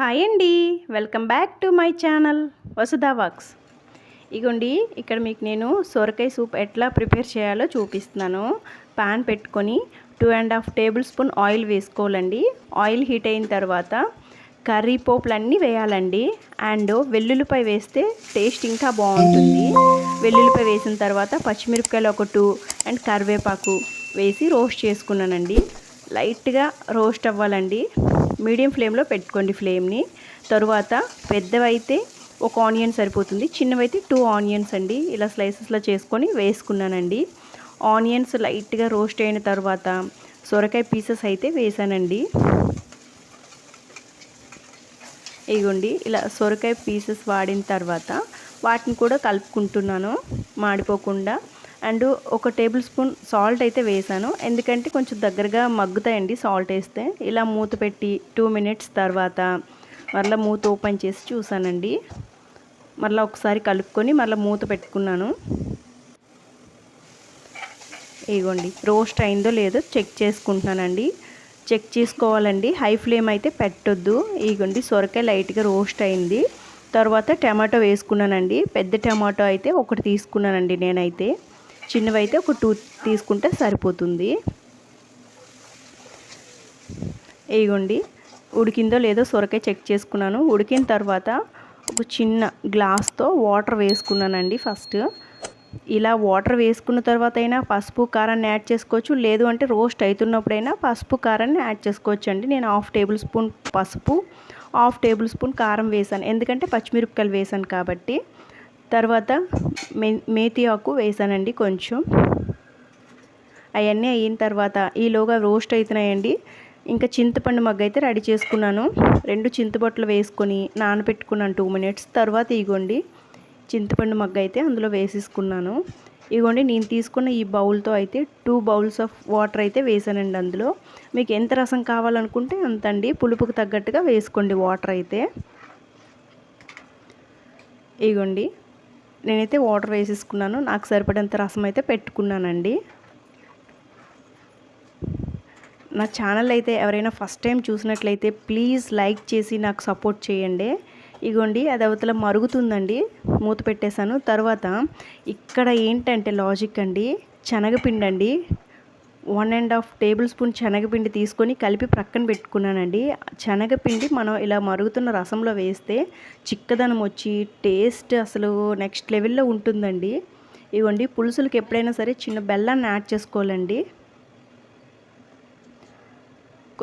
Hi అండి. Welcome back to my channel Vasudha vox. ఇగోండి ఇక్కడ మీకు నేను సొరకాయ సూప్ ఎట్లా ప్రిపేర్ చేయాలో చూపిస్తున్నాను. పాన్ పెట్టుకొని two and half tablespoon oil వేసుకోవాలండి. ఆయిల్ హీట్ అయిన తర్వాత కర్రీ పోపులు అన్నీ వేయాలండి. అండ్ వెల్లుల్లిపాయ వేస్తే టేస్ట్ ఇంకా బాగుంటుంది. వెల్లుల్లిపాయ వేసిన తర్వాత పచ్చిమిరపకాయలు ఒక టూ అండ్ కరివేపాకు వేసి రోస్ట్ చేసుకున్నానండి. లైట్గా రోస్ట్ అవ్వాలండి. మీడియం ఫ్లేమ్లో పెట్టుకోండి ఫ్లేమ్ని. తరువాత పెద్దవైతే ఒక ఆనియన్ సరిపోతుంది. చిన్నవైతే టూ ఆనియన్స్ అండి. ఇలా స్లైసెస్లో చేసుకొని వేసుకున్నానండి. ఆనియన్స్ లైట్గా రోస్ట్ అయిన తర్వాత సొరకాయ పీసెస్ అయితే వేసానండి. ఇగోండి ఇలా సొరకాయ పీసెస్ వాడిన తర్వాత వాటిని కూడా కలుపుకుంటున్నాను. మాడిపోకుండా అండ్ ఒక టేబుల్ స్పూన్ సాల్ట్ అయితే వేసాను. ఎందుకంటే కొంచెం దగ్గరగా మగ్గుతాయండి సాల్ట్ వేస్తే. ఇలా మూత పెట్టి టూ మినిట్స్ తర్వాత మరలా మూత ఓపెన్ చేసి చూసానండి. మరలా ఒకసారి కలుపుకొని మళ్ళీ మూత పెట్టుకున్నాను. ఇగోండి రోస్ట్ అయిందో లేదో చెక్ చేసుకుంటున్నానండి. చెక్ చేసుకోవాలండి. హై ఫ్లేమ్ అయితే పెట్టొద్దు. ఇగోండి సొరకాయ లైట్గా రోస్ట్ అయింది. తర్వాత టమాటో వేసుకున్నానండి. పెద్ద టమాటో అయితే ఒకటి తీసుకున్నానండి నేనైతే. చిన్నవైతే ఒక టూ తీసుకుంటే సరిపోతుంది. ఇగోండి ఉడికిందో లేదో సొరకాయ చెక్ చేసుకున్నాను. ఉడికిన తర్వాత ఒక చిన్న గ్లాస్తో వాటర్ వేసుకున్నానండి ఫస్ట్. ఇలా వాటర్ వేసుకున్న తర్వాత అయినా పసుపు కారాన్ని యాడ్ చేసుకోవచ్చు. లేదు అంటే రోస్ట్ అవుతున్నప్పుడైనా పసుపు కారాన్ని యాడ్ చేసుకోవచ్చు అండి నేను హాఫ్ టేబుల్ స్పూన్ పసుపు హాఫ్ టేబుల్ స్పూన్ కారం వేసాను ఎందుకంటే పచ్చిమిరపకాయలు వేసాను కాబట్టి. తర్వాత మే మేతి ఆకు వేసానండి కొంచెం. అవన్నీ అయిన తర్వాత ఈలోగా రోస్ట్ అవుతున్నాయండి ఇంకా చింతపండు మగ్గ అయితే రెడీ చేసుకున్నాను. రెండు చింతబొట్టలు వేసుకొని నానబెట్టుకున్నాను టూ మినిట్స్. తర్వాత ఇగోండి చింతపండు మగ్గ అయితే అందులో వేసేసుకున్నాను. ఇగోండి నేను తీసుకున్న ఈ బౌల్తో అయితే టూ బౌల్స్ ఆఫ్ వాటర్ అయితే వేసానండి అందులో. మీకు ఎంత రసం కావాలనుకుంటే అంత అండి పులుపుకు తగ్గట్టుగా వేసుకోండి వాటర్ అయితే. ఇగోండి నేనైతే వాటర్ వేసేసుకున్నాను. నాకు సరిపడేంత రసం అయితే పెట్టుకున్నానండి. నా ఛానల్ అయితే ఎవరైనా ఫస్ట్ టైం చూసినట్లయితే ప్లీజ్ లైక్ చేసి నాకు సపోర్ట్ చేయండి. ఇగోండి అది అవతల మరుగుతుందండి. మూత పెట్టేశాను. తర్వాత ఇక్కడ ఏంటంటే లాజిక్ అండి. శనగపిండి అండి one and half table spoon శనగపిండి తీసుకొని కలిపి ప్రక్కన పెట్టుకున్నానండి. శనగపిండి మనం ఇలా మరుగుతున్న రసంలో వేస్తే చిక్కదనం వచ్చి టేస్ట్ అసలు నెక్స్ట్ లెవెల్లో ఉంటుందండి. ఇవ్వండి పులుసులకు ఎప్పుడైనా సరే చిన్న బెల్లాన్ని యాడ్ చేసుకోవాలండి.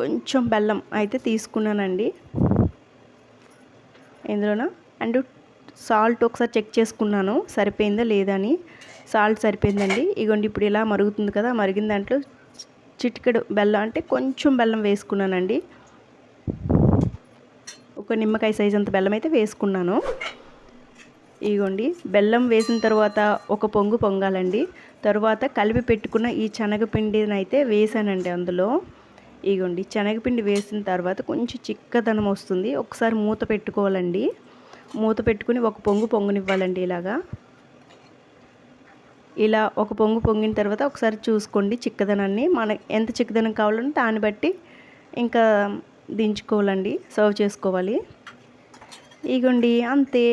కొంచెం బెల్లం అయితే తీసుకున్నానండి. ఇందులోన? అండ్ సాల్ట్ ఒకసారి చెక్ చేసుకున్నాను సరిపోయిందా లేదని సాల్ట్ సరిపోయిందండి. ఇగోండి ఇప్పుడు ఇలా మరుగుతుంది కదా మరిగిన దాంట్లో చిటికెడు బెల్లం అంటే కొంచెం బెల్లం వేసుకున్నానండి. ఒక నిమ్మకాయ సైజ్ అంత బెల్లం అయితే వేసుకున్నాను. ఇగోండి బెల్లం వేసిన తర్వాత ఒక పొంగు పొంగాలండి. తర్వాత కలిపి పెట్టుకున్న ఈ శనగపిండిని అయితే వేసానండి అందులో. ఇగోండి శనగపిండి వేసిన తర్వాత కొంచెం చిక్కదనం వస్తుంది. ఒకసారి మూత పెట్టుకోవాలండి. మూత పెట్టుకుని ఒక పొంగు పొంగునివ్వాలండి ఇలాగా. ఇలా ఒక పొంగు పొంగిన తర్వాత ఒకసారి చూసుకోండి చిక్కదనాన్ని. మన ఎంత చిక్కదనం కావాలంటే దాన్ని బట్టి ఇంకా దించుకోవాలండి. సర్వ్ చేసుకోవాలి. ఇగోండి అంతే.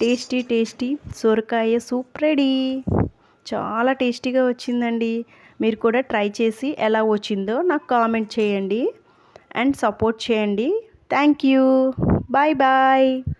టేస్టీ టేస్టీ సొరకాయ సూప్ రెడీ. చాలా టేస్టీగా వచ్చిందండి. మీరు కూడా ట్రై చేసి ఎలా వచ్చిందో నాకు కామెంట్ చేయండి. అండ్ సపోర్ట్ చేయండి. Thank you. Bye bye.